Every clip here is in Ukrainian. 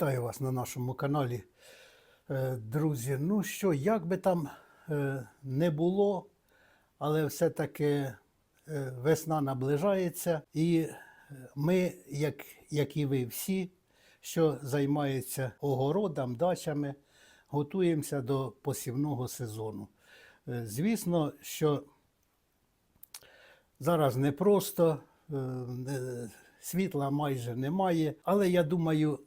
Вітаю вас на нашому каналі, Е, друзі. Ну що, як би там е, не було, але все-таки е, весна наближається, і ми, як, як і ви всі, що займаються огородом, дачами, готуємося до посівного сезону. Звісно, що зараз непросто, світла майже немає, але я думаю,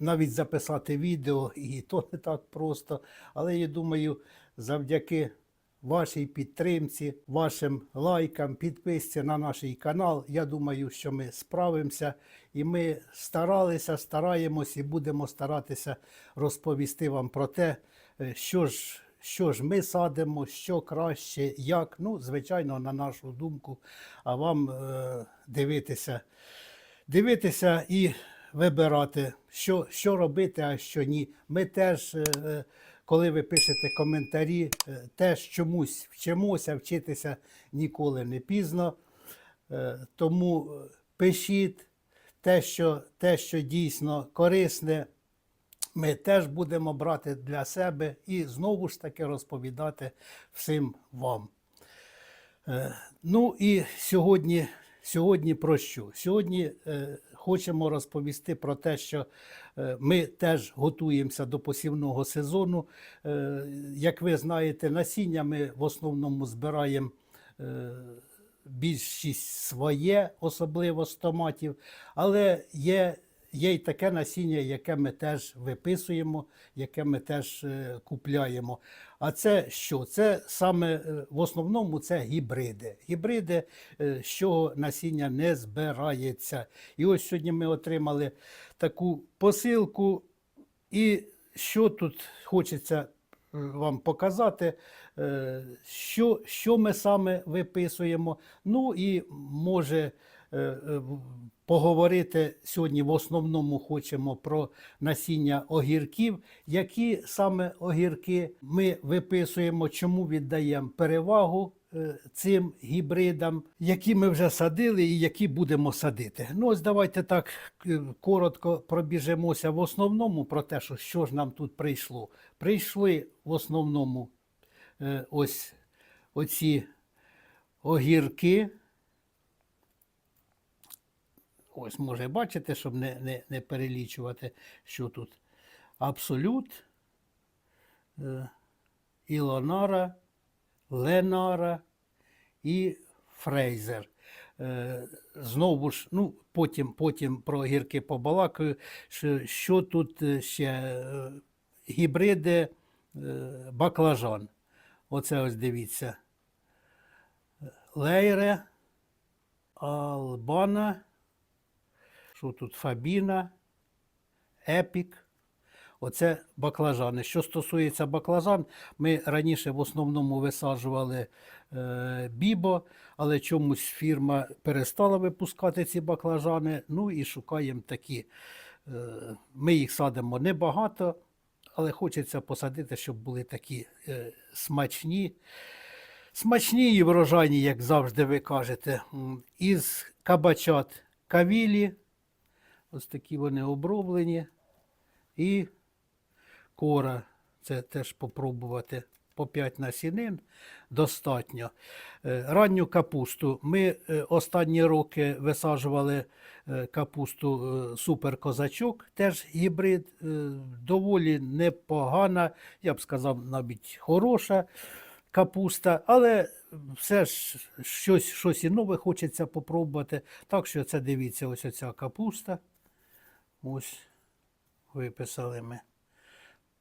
навіть записати відео і то не так просто. Але я думаю, завдяки вашій підтримці, вашим лайкам, підписці на наш канал, я думаю, що ми справимося. І ми старалися, стараємось і будемо старатися розповісти вам про те, що ж. Що ж ми садимо, що краще, як. Ну, звичайно, на нашу думку, а вам е, дивитися, дивитися і вибирати, що, що робити, а що ні. Ми теж, е, е, коли ви пишете коментарі, е, теж чомусь вчимося, вчитися ніколи не пізно. Тому пишіть те, що, те, що дійсно корисне, ми теж будемо брати для себе і знову ж таки розповідати всім вам. Ну і сьогодні, сьогодні про що? Сьогодні е, хочемо розповісти про те, що е, ми теж готуємося до посівного сезону. Е, як ви знаєте, насіння ми в основному збираємо. Е, Більшість своє, особливо з томатів, але є, є й таке насіння, яке ми теж виписуємо, яке ми теж е, купляємо. А це що? Це саме е, в основному це гібриди. Гібриди, е, з чого насіння не збирається. І ось сьогодні ми отримали таку посилку. І що тут хочеться вам показати, що, що ми саме виписуємо. Ну і може поговорити сьогодні в основному хочемо про насіння огірків, які саме огірки ми виписуємо, чому віддаємо перевагу е, цим гібридам, які ми вже садили і які будемо садити. Ну ось давайте так е, коротко пробіжемося в основному про те, що, що ж нам тут прийшло. Прийшли в основному е, ось оці огірки. Ось може бачите, щоб не, не, не перелічувати, що тут. Абсолют, е, Ілонара, Ленара і Фрейзер. Е, Знову ж, ну, потім, потім про гірки побалакаю, що, що тут е, ще гібриди баклажан. Оце ось дивіться. Лейре, Албана, що тут Фабіна, Епік. Оце баклажани. Що стосується баклажан, ми раніше в основному висаджували е, бібо, але чомусь фірма перестала випускати ці баклажани. Ну і шукаємо такі. Е, ми їх садимо небагато, але хочеться посадити, щоб були такі е, смачні. Смачні і врожайні, як завжди ви кажете. Із кабачат кавілі. Ось такі вони оброблені. І кора. Це теж попробувати по 5 насінин достатньо. Е, Ранню капусту. Ми е, останні роки висаджували е, капусту е, суперкозачок, теж гібрид, доволі непогана, я б сказав, навіть хороша капуста, але все ж щось, щось і нове хочеться попробувати. Так що це дивіться, ось оця капуста. Ось виписали ми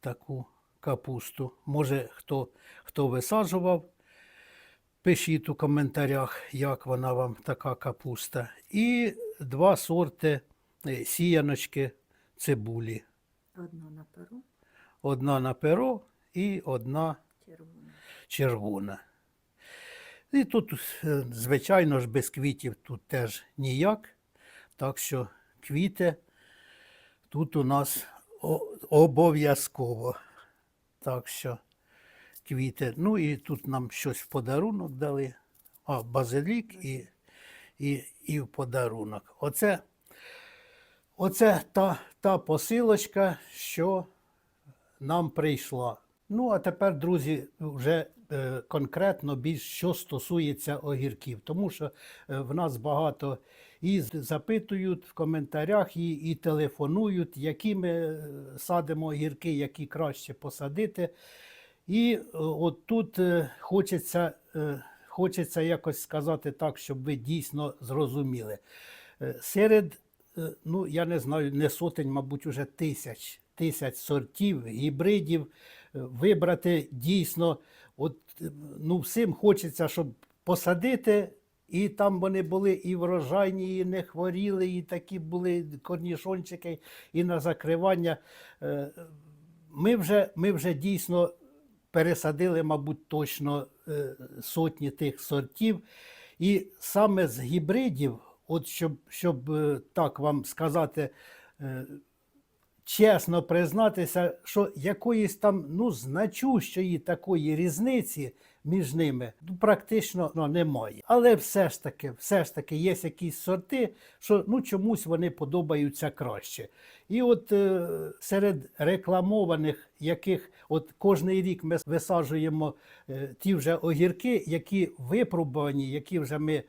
таку капусту. Може, хто, хто висаджував, пишіть у коментарях, як вона вам така капуста. І два сорти е, сіяночки цибулі. Одно на перу, Одна на перо і одна червоне. червона. І тут, е, звичайно ж, без квітів тут теж ніяк. Так що квіти тут у нас обов'язково. Так що квіти. Ну і тут нам щось в подарунок дали. А, базилік і, і, і в подарунок. Оце, Оце та, та посилочка, що нам прийшла. Ну, а тепер, друзі, вже е, конкретно більш що стосується огірків, тому що е, в нас багато і запитують в коментарях, і, і телефонують, які ми е, садимо огірки, які краще посадити. І е, от тут е, хочеться, хочеться якось сказати так, щоб ви дійсно зрозуміли. Серед, ну я не знаю, не сотень, мабуть, уже тисяч, тисяч сортів, гібридів, вибрати дійсно, от, ну, всім хочеться, щоб посадити. І там вони були і врожайні, і не хворіли, і такі були корнішончики, і на закривання. Е, Ми вже, ми вже дійсно пересадили, мабуть, точно е, сотні тих сортів. І саме з гібридів, от щоб, щоб е, так вам сказати, чесно признатися, що якоїсь там ну, значущої такої різниці між ними ну, практично ну, немає. Але все ж таки, все ж таки є якісь сорти, що ну, чомусь вони подобаються краще. І от е, серед рекламованих, яких от кожний рік ми висаджуємо е, ті вже огірки, які випробувані, які вже ми е,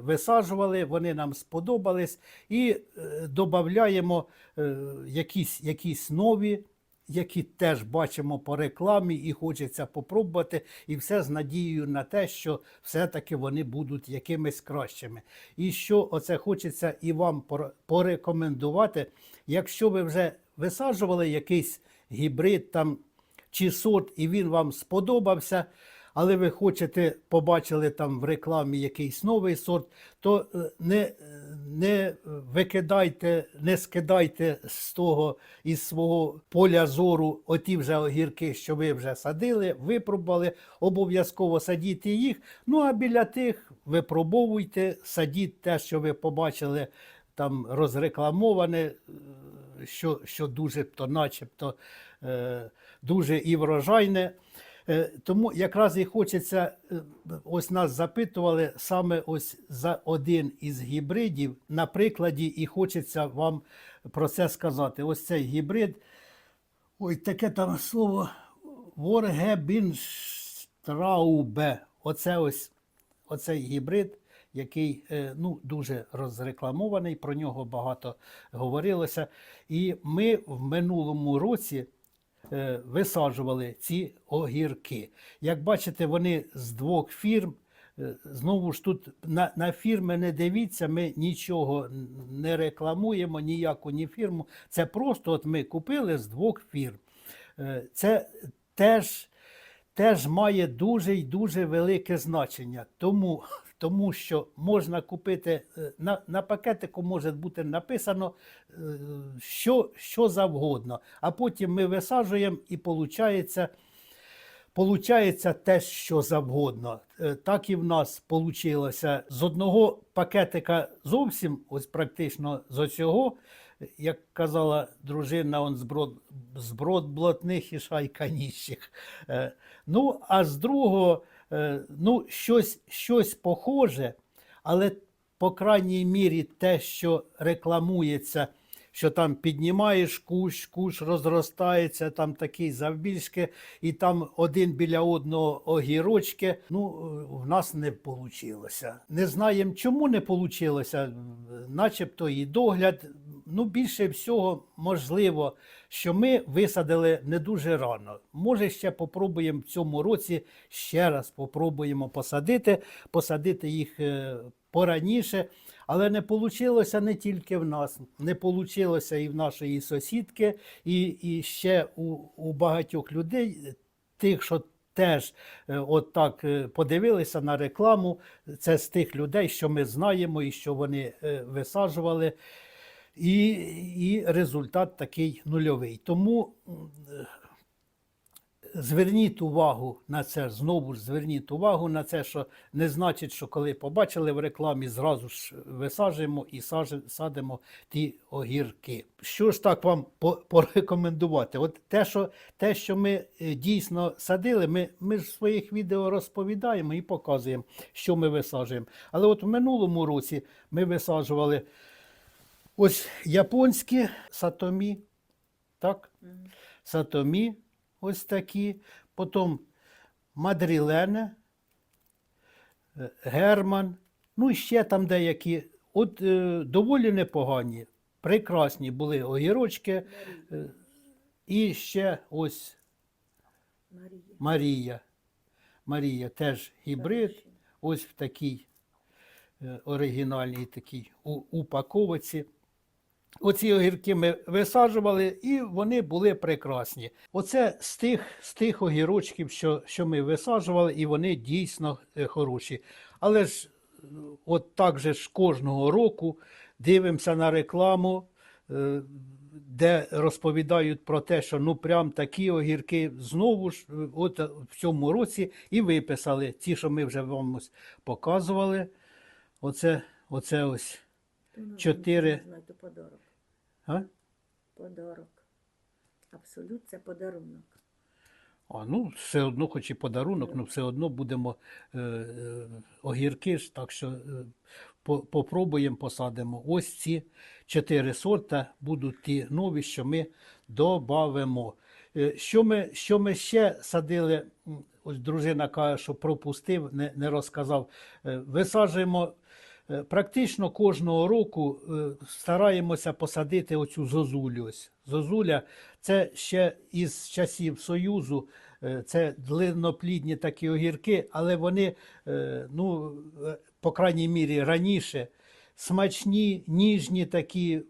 висаджували, вони нам сподобались, і е, додаємо е, якісь, якісь нові. Які теж бачимо по рекламі і хочеться попробувати, і все з надією на те, що все-таки вони будуть якимись кращими. І що оце хочеться і вам порекомендувати, якщо ви вже висаджували якийсь гібрид там чи сорт, і він вам сподобався, але ви хочете, побачили там в рекламі якийсь новий сорт, то е, не, не викидайте, не скидайте з того із свого поля зору оті вже огірки, що ви вже садили, випробували, обов'язково садіть їх. Ну а біля тих випробовуйте, садіть те, що ви побачили там розрекламоване, е, що, що дуже то начебто е, дуже і врожайне. Е, Тому якраз і хочеться, е, ось нас запитували саме ось за один із гібридів на прикладі, і хочеться вам про це сказати. Ось цей гібрид, ой, таке там слово Воргебінштраубе. Оце ось оцей гібрид, який е, ну, дуже розрекламований, про нього багато говорилося. І ми в минулому році висаджували ці огірки. Як бачите, вони з двох фірм. Е, Знову ж тут на, на фірми не дивіться, ми нічого не рекламуємо, ніяку ні фірму. Це просто от ми купили з двох фірм. Е, Це теж, теж має дуже й дуже велике значення. Тому, тому що можна купити е, на, на пакетику може бути написано е, що, що завгодно, а потім ми висаджуємо і виходить. Получається те, що завгодно. Е, Так і в нас вийшло. З одного пакетика зовсім, ось практично з оцього, як казала дружина, он зброд, зброд блатних і шайка ніщих. Ну, а з другого, ну, щось, щось похоже, але по крайній мірі те, що рекламується, що там піднімаєш кущ, кущ розростається, там такий завбільшки, і там один біля одного огірочки. Ну, в нас не вийшло. Не знаємо, чому не вийшло, начебто і догляд. Ну, більше всього, можливо, що ми висадили не дуже рано. Може, ще попробуємо в цьому році ще раз попробуємо посадити, посадити їх е, пораніше. Але не вийшло не тільки в нас, не вийшло і в нашої сусідки, і, і ще у, у багатьох людей, тих, що теж е, от так е, подивилися на рекламу. Це з тих людей, що ми знаємо і що вони е, висаджували. І, і результат такий нульовий. Тому зверніть увагу на це, знову ж зверніть увагу на це, що не значить, що коли побачили в рекламі, зразу ж висаджуємо і садимо ті огірки. Що ж так вам порекомендувати? От те, що, те, що ми е, дійсно садили, ми, ми ж в своїх відео розповідаємо і показуємо, що ми висаджуємо. Але от в минулому році ми висаджували Ось японські сатомі, так? Сатомі, ось такі. Потім Мадрілене, е, Герман. Ну і ще там деякі. От е, доволі непогані, прекрасні були огірочки. Е, і ще ось Марія. Марія. Марія теж гібрид. Ось в такій е, оригінальній такій у- упаковці. Оці огірки ми висаджували, і вони були прекрасні. Оце з тих, з тих огірочків, що, що ми висаджували, і вони дійсно е, хороші. Але ж от так же ж кожного року дивимося на рекламу, е, де розповідають про те, що ну прям такі огірки знову ж е, от в цьому році і виписали. Ті, що ми вже вам показували. Оце, оце ось. То Чотири. подарок. А? Подарок. Абсолют це подарунок. А ну, все одно, хоч і подарунок, ну все одно будемо е, е, огірки так що е, по, попробуємо, посадимо. Ось ці чотири сорта будуть ті нові, що ми додамо. Що ми, що ми ще садили? Ось дружина каже, що пропустив, не, не розказав. Е, Висаджуємо е, практично кожного року е, стараємося посадити оцю зозулю. Ось. Зозуля це ще із часів Союзу. е, Це длинноплідні такі огірки, але вони, е, ну, е, по крайній мірі, раніше смачні, ніжні такі, е,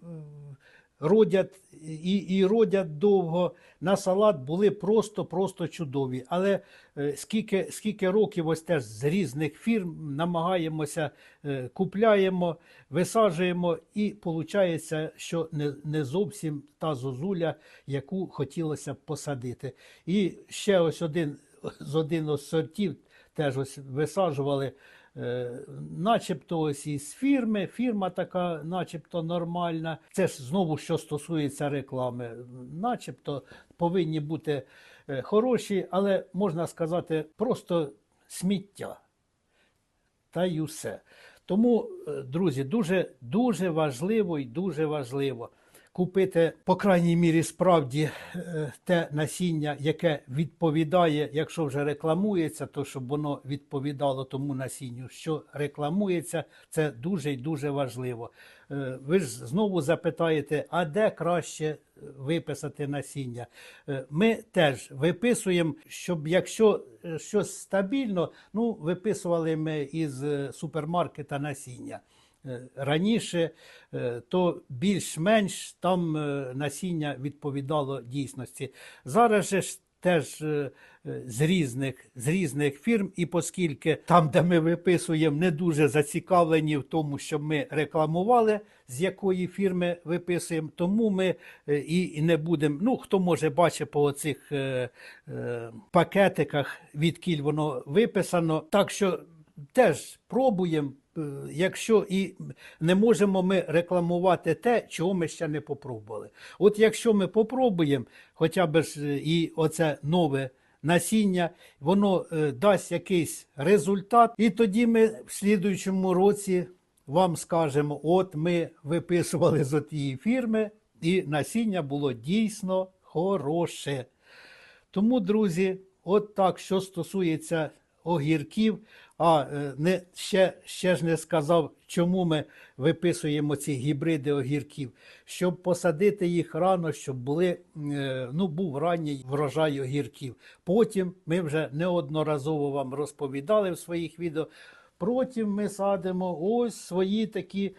родять і, і родять довго. На салат були просто-просто чудові. Але е, скільки, скільки років ось теж з різних фірм намагаємося, е, купляємо, висаджуємо, і виходить, що не, не зовсім та зозуля, яку хотілося б посадити. І ще ось один з один із сортів теж ось висаджували. Е, начебто ось із фірми, фірма така, начебто нормальна. Це ж знову що стосується реклами. Начебто повинні бути е, хороші, але можна сказати, просто сміття. Та й усе. Тому, е, друзі, дуже, дуже важливо і дуже важливо купити, по крайній мірі, справді е, те насіння, яке відповідає, якщо вже рекламується, то щоб воно відповідало тому насінню, що рекламується, це дуже і дуже важливо. Е, Ви ж знову запитаєте, а де краще е, виписати насіння? Ми теж виписуємо, щоб якщо щось стабільно, ну виписували ми із супермаркета насіння. Е, Раніше е, то більш-менш там е, насіння відповідало дійсності. Зараз же ж теж з різних, з різних фірм, і оскільки там, де ми виписуємо, не дуже зацікавлені в тому, щоб ми рекламували, з якої фірми виписуємо, тому ми і не будемо. Ну, хто може бачить по оцих е, е, пакетиках, відкіль воно виписано. Так що теж пробуємо. е, Якщо і не можемо ми рекламувати те, чого ми ще не попробували. От якщо ми попробуємо, хоча б е, і оце нове насіння, воно е, дасть якийсь результат, і тоді ми в слідуючому році вам скажемо: от ми виписували з отієї фірми, і насіння було дійсно хороше. Тому, друзі, от так, що стосується огірків, а е, не, ще, ще ж не сказав, чому ми виписуємо ці гібриди огірків, щоб посадити їх рано, щоб були, е, ну, був ранній врожай огірків. Потім ми вже неодноразово вам розповідали в своїх відео. Потім ми садимо ось свої такі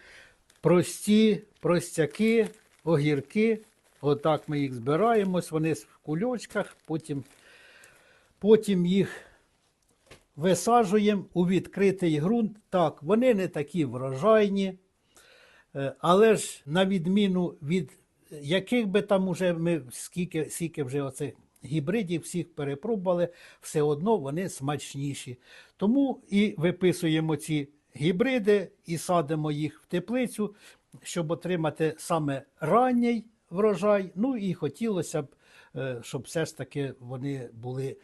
прості простяки, огірки. Отак ми їх збираємо, вони в кульочках, потім, потім їх висаджуємо у відкритий ґрунт. Так, вони не такі врожайні, е, але ж на відміну від яких би там уже ми скільки, скільки вже оцих гібридів всіх перепробували, все одно вони смачніші. Тому і виписуємо ці гібриди і садимо їх в теплицю, щоб отримати саме ранній врожай. Ну і хотілося б, е, щоб все ж таки вони були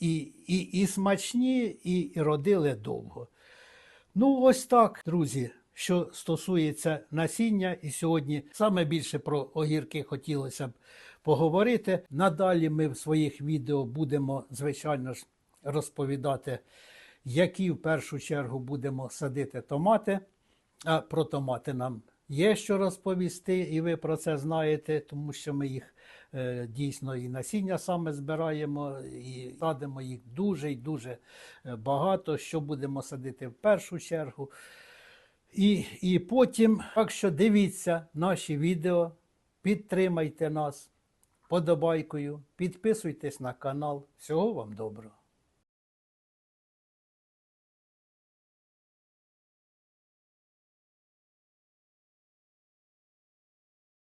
і, і, і смачні, і родили довго. Ну, ось так, друзі. що стосується насіння, і сьогодні саме більше про огірки хотілося б поговорити. Надалі ми в своїх відео будемо, звичайно ж, розповідати, які в першу чергу будемо садити томати. А про томати нам є що розповісти, і ви про це знаєте, тому що ми їх е, дійсно і насіння саме збираємо, і садимо їх дуже і дуже е, багато. Що будемо садити в першу чергу. І, і потім, так що дивіться наші відео, підтримайте нас подобайкою, підписуйтесь на канал. Всього вам доброго.